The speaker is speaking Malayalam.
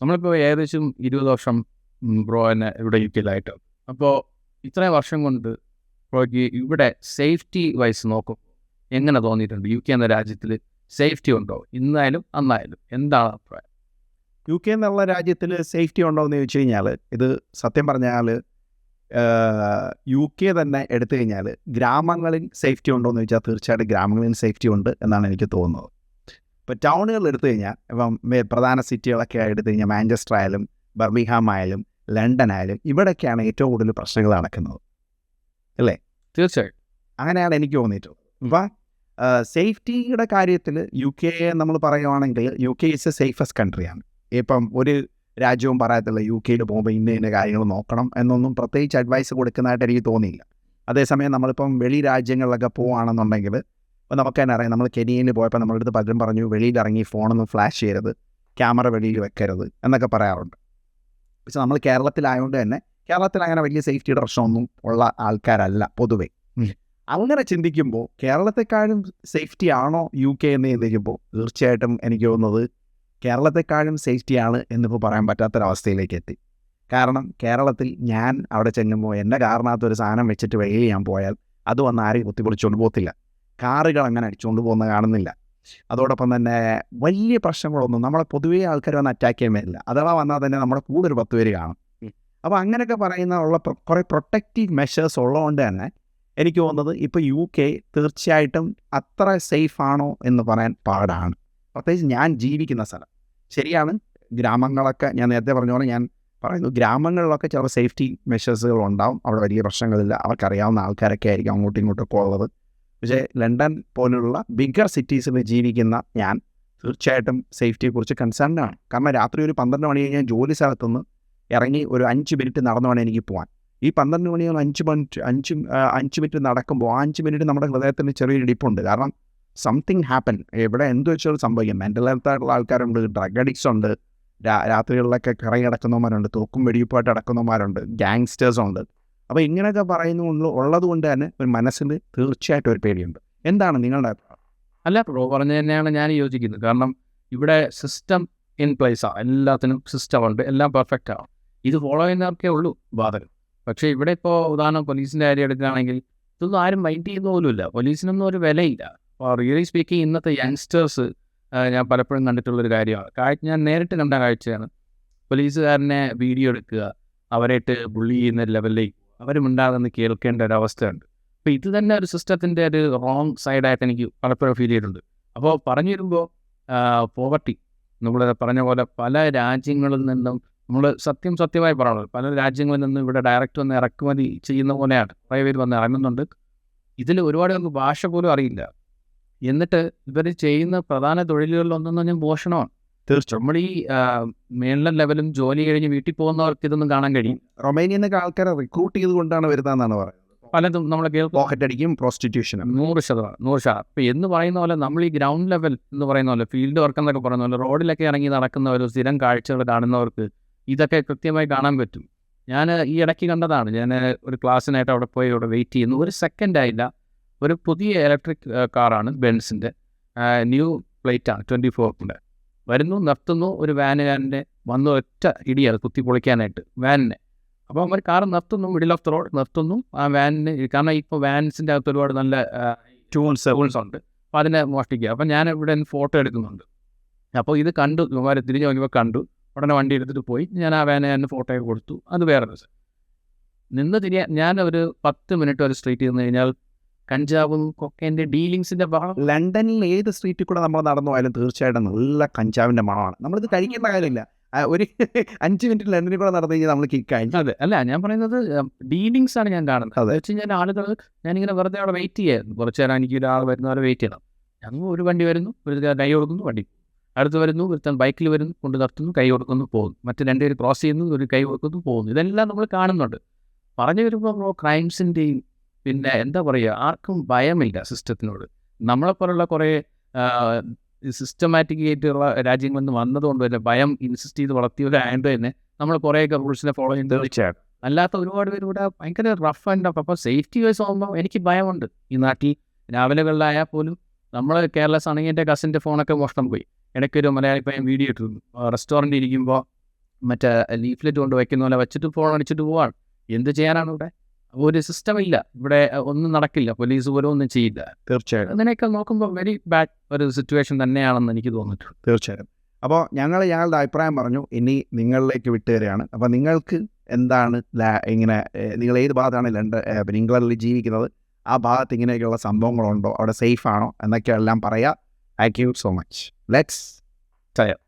നമ്മളിപ്പോൾ ഏകദേശം ഇരുപത് വർഷം ബ്രോ തന്നെ ഇവിടെ യു കെയിലായിട്ട് അപ്പോൾ ഇത്രയും വർഷം കൊണ്ട് ബ്രോയ്ക്ക് ഇവിടെ സേഫ്റ്റി വൈസ് നോക്കും എങ്ങനെ തോന്നിയിട്ടുണ്ട്? യു കെ എന്ന രാജ്യത്തിൽ സേഫ്റ്റി ഉണ്ടോ? ഇന്നായാലും അന്നായാലും എന്താണ് അഭിപ്രായം? യു കെ എന്നുള്ള രാജ്യത്തിൽ സേഫ്റ്റി ഉണ്ടോ എന്ന് ചോദിച്ചു കഴിഞ്ഞാൽ ഇത് സത്യം പറഞ്ഞാൽ യു കെ തന്നെ എടുത്തു കഴിഞ്ഞാൽ ഗ്രാമങ്ങളിൽ സേഫ്റ്റി ഉണ്ടോ എന്ന് ചോദിച്ചാൽ തീർച്ചയായിട്ടും ഗ്രാമങ്ങളിൽ സേഫ്റ്റി ഉണ്ട് എന്നാണ് എനിക്ക് തോന്നുന്നത്. ഇപ്പോൾ ടൗണുകൾ എടുത്തു കഴിഞ്ഞാൽ ഇപ്പം പ്രധാന സിറ്റികളൊക്കെ എടുത്തു കഴിഞ്ഞാൽ മാഞ്ചസ്റ്റർ ആയാലും ബർമിഹാം ആയാലും ലണ്ടൻ ആയാലും ഇവിടെയൊക്കെയാണ് ഏറ്റവും കൂടുതൽ പ്രശ്നങ്ങൾ നടക്കുന്നത്. അല്ലേ? തീർച്ചയായും അങ്ങനെയാണ് എനിക്ക് തോന്നിയിട്ടുള്ളത്. അപ്പം സേഫ്റ്റിയുടെ കാര്യത്തിൽ യു കെ നമ്മൾ പറയുവാണെങ്കിൽ U K is a safest കൺട്രിയാണ്. ഇപ്പം ഒരു രാജ്യവും പറയത്തില്ല യു കെയിൽ പോകുമ്പോൾ ഇന്ന ഇന്ന കാര്യങ്ങൾ നോക്കണം എന്നൊന്നും പ്രത്യേകിച്ച് അഡ്വൈസ് കൊടുക്കുന്നതായിട്ട് എനിക്ക് തോന്നിയില്ല. അതേസമയം നമ്മളിപ്പം വെളി രാജ്യങ്ങളിലൊക്കെ പോവുകയാണെന്നുണ്ടെങ്കിൽ ഇപ്പം നമുക്ക് തന്നെ അറിയാം. നമ്മൾ കെനിയയിൽ പോയപ്പോൾ നമ്മുടെ അടുത്ത് പലരും പറഞ്ഞു വെളിയിൽ ഇറങ്ങി ഫോണൊന്നും ഫ്ലാഷ് ചെയ്യരുത്. ക്യാമറ വെളിയിൽ വെക്കരുത്. എന്നൊക്കെ പറയാറുണ്ട്. പക്ഷെ നമ്മൾ കേരളത്തിലായതുകൊണ്ട് തന്നെ കേരളത്തിൽ അങ്ങനെ വലിയ സേഫ്റ്റിയുടെ പ്രശ്നമൊന്നും ഉള്ള ആൾക്കാരല്ല പൊതുവേ. അങ്ങനെ ചിന്തിക്കുമ്പോൾ കേരളത്തെക്കാളും സേഫ്റ്റി ആണോ യു കെ എന്ന് ചിന്തിക്കുമ്പോൾ തീർച്ചയായിട്ടും എനിക്ക് തോന്നുന്നത് കേരളത്തെക്കാളും സേഫ്റ്റിയാണ് എന്നിപ്പോൾ പറയാൻ പറ്റാത്തൊരവസ്ഥയിലേക്ക് എത്തി. കാരണം കേരളത്തിൽ ഞാൻ അവിടെ ചെല്ലുമ്പോൾ എന്റെ കാരണത്തൊരു ഒരു സാധനം വെച്ചിട്ട് വെളിയിൽ ഞാൻ പോയാൽ അത് വന്ന് ആരെയും കുത്തിപ്പൊളിച്ചുകൊണ്ട് പോകത്തില്ല. കാറുകൾ അങ്ങനെ അടിച്ചുകൊണ്ട് പോകുന്ന കാണുന്നില്ല. അതോടൊപ്പം തന്നെ വലിയ പ്രശ്നങ്ങളൊന്നും നമ്മളെ പൊതുവേ ആൾക്കാർ വന്ന് അറ്റാക്ക് ചെയ്യാൻ വരില്ല. അഥവാ വന്നാൽ തന്നെ നമ്മുടെ കൂടെ ഒരു പത്ത് പേര് കാണും. അപ്പോൾ അങ്ങനെയൊക്കെ പറയുന്ന ഉള്ള കുറേ പ്രൊട്ടക്റ്റീവ് മെഷേഴ്സ് ഉള്ളതുകൊണ്ട് തന്നെ എനിക്ക് തോന്നുന്നത് ഇപ്പോൾ യു കെ തീർച്ചയായിട്ടും അത്ര സേഫ് ആണോ എന്ന് പറയാൻ പാടാണ്. പ്രത്യേകിച്ച് ഞാൻ ജീവിക്കുന്ന സ്ഥലം. ശരിയാണ് ഗ്രാമങ്ങളൊക്കെ ഞാൻ നേരത്തെ പറഞ്ഞ പോലെ ഞാൻ പറയുന്നു ഗ്രാമങ്ങളിലൊക്കെ ചില സേഫ്റ്റി മെഷേഴ്സുകൾ ഉണ്ടാവും. അവിടെ വലിയ പ്രശ്നങ്ങളില്ല. അവർക്കറിയാവുന്ന ആൾക്കാരൊക്കെ ആയിരിക്കും അങ്ങോട്ടും ഇങ്ങോട്ടും ഒക്കെ ഉള്ളത്. പക്ഷേ ലണ്ടൻ പോലുള്ള ബിഗർ സിറ്റീസിൽ ജീവിക്കുന്ന ഞാൻ തീർച്ചയായിട്ടും സേഫ്റ്റിയെക്കുറിച്ച് കൺസേൺഡ് ആണ്. കാരണം രാത്രി ഒരു പന്ത്രണ്ട് മണി കഴിഞ്ഞാൽ ജോലി സ്ഥലത്തുനിന്ന് ഇറങ്ങി ഒരു അഞ്ച് മിനിറ്റ് നടന്നു വേണം എനിക്ക് പോകാൻ ഈ പന്ത്രണ്ട് മണി അഞ്ച് മിനിറ്റ് അഞ്ച് അഞ്ച് മിനിറ്റ് നടക്കുമ്പോൾ ആ അഞ്ച് മിനിറ്റ് നമ്മുടെ ഹൃദയത്തിന് ചെറിയൊരു ഇടിപ്പുണ്ട്. കാരണം സംതിങ് ഹാപ്പൻ എവിടെ എന്ത് വെച്ചാൽ സംഭവിക്കും. മെന്റൽ ഹെൽത്ത് ആയിട്ടുള്ള ആൾക്കാരുണ്ട് ഡ്രഗ് അഡിക്ട്സ് ഉണ്ട് രാത്രികളിലൊക്കെ കറങ്ങി അടക്കുന്നവന്മാരുണ്ട് തോക്കും വെടിയുപ്പായിട്ട് അടക്കുന്നവന്മാരുണ്ട് ഗാങ്സ്റ്റേഴ്സ് ഉണ്ട്. അപ്പോൾ ഇങ്ങനെയൊക്കെ പറയുന്ന ഉള്ളത് കൊണ്ട് തന്നെ ഒരു മനസ്സിൽ തീർച്ചയായിട്ടും ഒരു പേടിയുണ്ട്. എന്താണ് നിങ്ങളുടെ അഭിപ്രായം? അല്ല പ്രോ പറഞ്ഞു തന്നെയാണ് ഞാൻ യോജിക്കുന്നത്. കാരണം ഇവിടെ സിസ്റ്റം ഇൻ പ്ലേസാണ് എല്ലാത്തിനും സിസ്റ്റം ഉണ്ട്. എല്ലാം പെർഫെക്റ്റ് ആണ് ഇത് ഫോളോ ചെയ്യുന്നവർക്കേ ഉള്ളൂ ബാധകം പക്ഷേ ഇവിടെ ഇപ്പോൾ ഉദാഹരണം പോലീസിന്റെ കാര്യം എടുക്കുകയാണെങ്കിൽ ഇതൊന്നും ആരും മൈൻഡ് ചെയ്യുന്ന പോലുമില്ല പോലീസിനൊന്നും ഒരു വിലയില്ല. അപ്പോൾ റിയലി സ്പീക്കിംഗ് ഇന്നത്തെ യങ്സ്റ്റേഴ്സ് ഞാൻ പലപ്പോഴും കണ്ടിട്ടുള്ളൊരു കാര്യമാണ്. കാഴ്ച ഞാൻ നേരിട്ട് കണ്ട കാഴ്ചയാണ്. പോലീസുകാരനെ വീഡിയോ എടുക്കുക. അവരായിട്ട് ബുള്ളി ചെയ്യുന്ന ലെവലിലേക്ക് അവരും ഉണ്ടാകുന്ന കേൾക്കേണ്ട ഒരു അവസ്ഥയുണ്ട് അപ്പോൾ ഇത് തന്നെ ഒരു സിസ്റ്റത്തിന്റെ ഒരു റോങ് സൈഡായിട്ട് എനിക്ക് പലപ്പോഴും ഫീൽ ചെയ്തിട്ടുണ്ട്. അപ്പോൾ പറഞ്ഞു വരുമ്പോൾ പോവർട്ടി നമ്മൾ പറഞ്ഞ പോലെ പല രാജ്യങ്ങളിൽ നിന്നും നമ്മൾ സത്യം സത്യമായി പറയണത് പല രാജ്യങ്ങളിൽ നിന്നും ഇവിടെ ഡയറക്റ്റ് വന്ന് ഇറക്കുമതി ചെയ്യുന്ന പോലെയാണ്. കുറേ പേര് വന്ന് ഇറങ്ങുന്നുണ്ട്. ഇതിൽ ഒരുപാട് നമുക്ക് ഭാഷ പോലും അറിയില്ല. എന്നിട്ട് ഇവർ ചെയ്യുന്ന പ്രധാന തൊഴിലുകളിലൊന്നെന്ന് പറഞ്ഞാൽ മോഷണമാണ് തീർച്ചയായും. നമ്മൾ ഈ മേളിലെ ലെവലും ജോലി കഴിഞ്ഞ് വീട്ടിൽ പോകുന്നവർക്ക് ഇതൊന്നും കാണാൻ കഴിയും. റൊമേനിയയിൽ നിന്നൊക്കെ ആൾക്കാരെ റിക്രൂട്ട് ചെയ്തുകൊണ്ടാണ് വരുന്നതെന്നാണ് പറയുന്നത്. പലതും നമ്മളെ പോക്കറ്റ് അടിക്കും പ്രോസ്റ്റിറ്റ്യൂഷനും നൂറ് ശതമാനം നൂറ് ശതമാനം ഇപ്പം എന്ന് പറയുന്ന പോലെ നമ്മൾ ഈ ഗ്രൗണ്ട് ലെവൽ എന്ന് പറയുന്ന പോലെ ഫീൽഡ് വർക്ക് എന്നൊക്കെ പറയുന്ന പോലെ റോഡിലൊക്കെ ഇറങ്ങി നടക്കുന്നവർ സ്ഥിരം കാഴ്ചകൾ കാണുന്നവർക്ക് ഇതൊക്കെ കൃത്യമായി കാണാൻ പറ്റും. ഞാൻ ഈ ഇടയ്ക്ക് കണ്ടതാണ് ഞാൻ ഒരു ക്ലാസ്സിനായിട്ട് അവിടെ പോയി അവിടെ വെയിറ്റ് ചെയ്യുന്നു. ഒരു സെക്കൻഡ് ആയില്ല ഒരു പുതിയ ഇലക്ട്രിക് കാറാണ് ബെൻസിന്റെ. ന്യൂ പ്ലേറ്റാണ് ട്വന്റി ഫോർത്തിന്റെ വരുന്നു നിർത്തുന്നു ഒരു വാനുകാരന്റെ വന്ന ഒറ്റ ഇടിയാണ് കുത്തി പൊളിക്കാനായിട്ട് വാനിനെ അപ്പോൾ അവർ കാർ നിർത്തുന്നു മിഡിൽ ഓഫ് ദ റോഡ് നിർത്തുന്നു. ആ വാനിന് കാരണം ഇപ്പോൾ വാൻസിന്റെ അകത്ത് ഒരുപാട് നല്ല ടൂൾസ് ടൂൾസ് ഉണ്ട്. അപ്പോൾ അതിനെ മോഷ്ടിക്കുക. അപ്പോൾ ഞാൻ ഇവിടെ ഫോട്ടോ എടുക്കുന്നുണ്ട്. അപ്പോൾ ഇത് കണ്ടു അവരെ തിരിഞ്ഞ് നോക്കിയപ്പോൾ കണ്ടു. ഉടനെ വണ്ടി എടുത്തിട്ട് പോയി. ഞാൻ ആ വാനെ തന്നെ ഫോട്ടോ കൊടുത്തു. അത് വേറെ രസം നിന്ന് തിരിയാൻ ഞാൻ ഒരു പത്ത് മിനിറ്റ് ഒരു സ്ട്രീറ്റ് നിന്ന് കഴിഞ്ഞാൽ കഞ്ചാവും കൊക്കേന്റെ ഡീലിങ്സിന്റെ ഭാഗം. ലണ്ടനിൽ ഏത് സ്ട്രീറ്റിൽ കൂടെ നമ്മൾ നടന്നു പോയാലും തീർച്ചയായിട്ടും നല്ല കഞ്ചാവിന്റെ മണമാണ് നമ്മളിത് കഴിക്കേണ്ട കാര്യമില്ല. ഒരു അഞ്ച് മിനിറ്റ് ലണ്ടനിൽ കൂടെ നടന്നു കഴിഞ്ഞാൽ നമ്മൾ കിക്ക് ആയി അതെ. അല്ല ഞാൻ പറയുന്നത് ഡീലിങ്സ് ആണ് ഞാൻ കാണുന്നത്. അതെ. വെച്ച് കഴിഞ്ഞാൽ ആളുകൾ ഞാനിങ്ങനെ വെറുതെ അവിടെ വെയിറ്റ് ചെയ്യായിരുന്നു. കുറച്ച് നേരം എനിക്ക് ഒരാൾ വരുന്നവരെ വെയിറ്റ് ചെയ്യണം. ഞങ്ങൾ ഒരു വണ്ടി വരുന്നു ഒരു കൈ കൊടുക്കുന്നു വണ്ടി. അടുത്ത് വരുന്നു ഒരുത്തൻ ബൈക്കിൽ വരുന്നു കൊണ്ട് നിർത്തുന്നു കൈ കൊടുക്കുന്നു പോകുന്നു. മറ്റു രണ്ടുപേര് ക്രോസ് ചെയ്യുന്നു ഒരു കൈ കൊടുക്കുന്നു പോകുന്നു. ഇതെല്ലാം നമ്മൾ കാണുന്നുണ്ട്. പറഞ്ഞു വരുമ്പോൾ ക്രൈംസിന്റെയും പിന്നെ എന്താ പറയുക ആർക്കും ഭയമില്ല സിസ്റ്റത്തിനോട്. നമ്മളെപ്പോലുള്ള കുറേ സിസ്റ്റമാറ്റിക് ആയിട്ടുള്ള രാജ്യങ്ങളിൽ നിന്ന് വന്നതുകൊണ്ട് തന്നെ ഭയം ഇൻസിസ്റ്റ് ചെയ്ത് വളർത്തിയവരായത് തന്നെ നമ്മൾ കുറേയൊക്കെ റൂൾസിനെ ഫോളോ ചെയ്യുന്നത് തീർച്ചയായിട്ടും അല്ലാത്ത ഒരുപാട് പേര് ഇവിടെ ഭയങ്കര റഫ് ആൻഡ് ടഫ് അപ്പോൾ സേഫ്റ്റി വൈസ് ആകുമ്പോൾ എനിക്ക് ഭയമുണ്ട്. ഈ നാട്ടിൽ രാവിലെകളിലായാൽ പോലും നമ്മൾ കേരള ആണെങ്കിൽ എന്റെ കസിന്റെ ഫോണൊക്കെ മോഷണം പോയി. ഇടയ്ക്ക് ഒരു മലയാളി പയ്യൻ വീഡിയോ ഇട്ടിരുന്നു. റെസ്റ്റോറന്റിൽ ഇരിക്കുമ്പോൾ മറ്റേ ലീഫ്ലെറ്റ് കൊണ്ട് വയ്ക്കുന്ന പോലെ വെച്ചിട്ട് ഫോൺ അടിച്ചിട്ട് പോവാണ്. എന്ത് ചെയ്യാനാണ് ഇവിടെ? ഒരു സിസ്റ്റം ഇല്ല. ഇവിടെ ഒന്നും നടക്കില്ല. പോലീസ് പോലും ഒന്നും ചെയ്യില്ല. തീർച്ചയായിട്ടും. അങ്ങനെയൊക്കെ നോക്കുമ്പോൾ വെരി ബാഡ് ഒരു സിറ്റുവേഷൻ തന്നെയാണെന്ന് എനിക്ക് തോന്നിയിട്ടുണ്ട്. തീർച്ചയായും അപ്പോൾ ഞങ്ങൾ ഞങ്ങളുടെ അഭിപ്രായം പറഞ്ഞു. ഇനി നിങ്ങളിലേക്ക് വിട്ടുകയാണ് അപ്പോൾ നിങ്ങൾക്ക് എന്താണ് ഇങ്ങനെ നിങ്ങൾ ഏത് ഭാഗത്താണ് ലണ്ടൻ പിന്നെ ഇംഗ്ലണ്ടിൽ ജീവിക്കുന്നത്? ആ ഭാഗത്ത് ഇങ്ങനെയൊക്കെയുള്ള സംഭവങ്ങളുണ്ടോ? അവിടെ സേഫ് ആണോ? എന്നൊക്കെ എല്ലാം പറയാം. Thank you so much let's